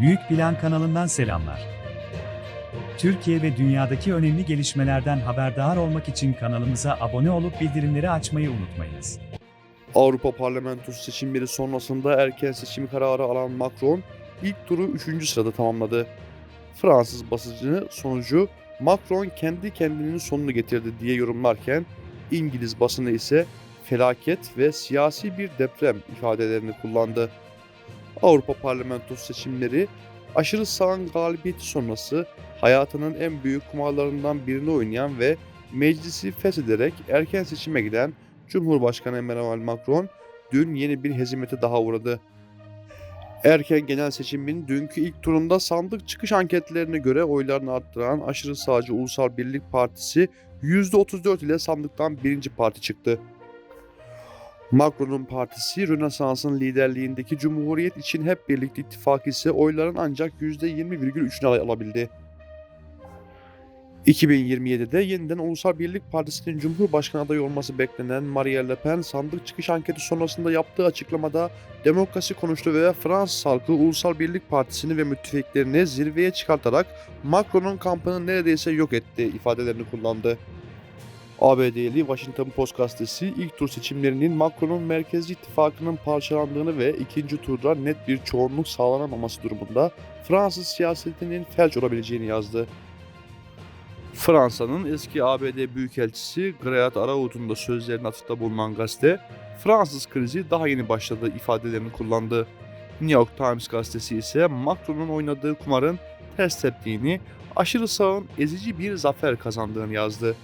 Büyük Plan kanalından selamlar. Türkiye ve dünyadaki önemli gelişmelerden haberdar olmak için kanalımıza abone olup bildirimleri açmayı unutmayınız. Avrupa Parlamentosu seçimleri sonrasında erken seçim kararı alan Macron ilk turu 3. sırada tamamladı. Fransız basıcı sonucu Macron kendi kendinin sonunu getirdi diye yorumlarken İngiliz basını ise felaket ve siyasi bir deprem ifadelerini kullandı. Avrupa Parlamentosu seçimleri aşırı sağın galibiyeti sonrası hayatının en büyük kumarlarından birini oynayan ve meclisi feshederek erken seçime giden Cumhurbaşkanı Emmanuel Macron dün yeni bir hezimete daha uğradı. Erken genel seçimin dünkü ilk turunda sandık çıkış anketlerine göre oylarını arttıran aşırı sağcı Ulusal Birlik Partisi %34 ile sandıktan birinci parti çıktı. Macron'un partisi Rönesans'ın liderliğindeki Cumhuriyet için Hep Birlikte ittifakı ise oyların ancak %20,3'ünü alabildi. 2027'de yeniden Ulusal Birlik Partisi'nin Cumhurbaşkanı adayı olması beklenen Marielle Le Pen sandık çıkış anketi sonrasında yaptığı açıklamada demokrasi konuştu ve Fransız halkı Ulusal Birlik Partisi'ni ve müttefiklerini zirveye çıkartarak Macron'un kampını neredeyse yok etti ifadelerini kullandı. ABD'li Washington Post gazetesi ilk tur seçimlerinin Macron'un merkezi ittifakının parçalandığını ve ikinci turda net bir çoğunluk sağlanamaması durumunda Fransız siyasetinin felç olabileceğini yazdı. Fransa'nın eski ABD Büyükelçisi Grayat Araout'un da sözlerine atıfta bulunan gazete, Fransız krizi daha yeni başladı ifadelerini kullandı. New York Times gazetesi ise Macron'un oynadığı kumarın ters teptiğini, aşırı sağın ezici bir zafer kazandığını yazdı.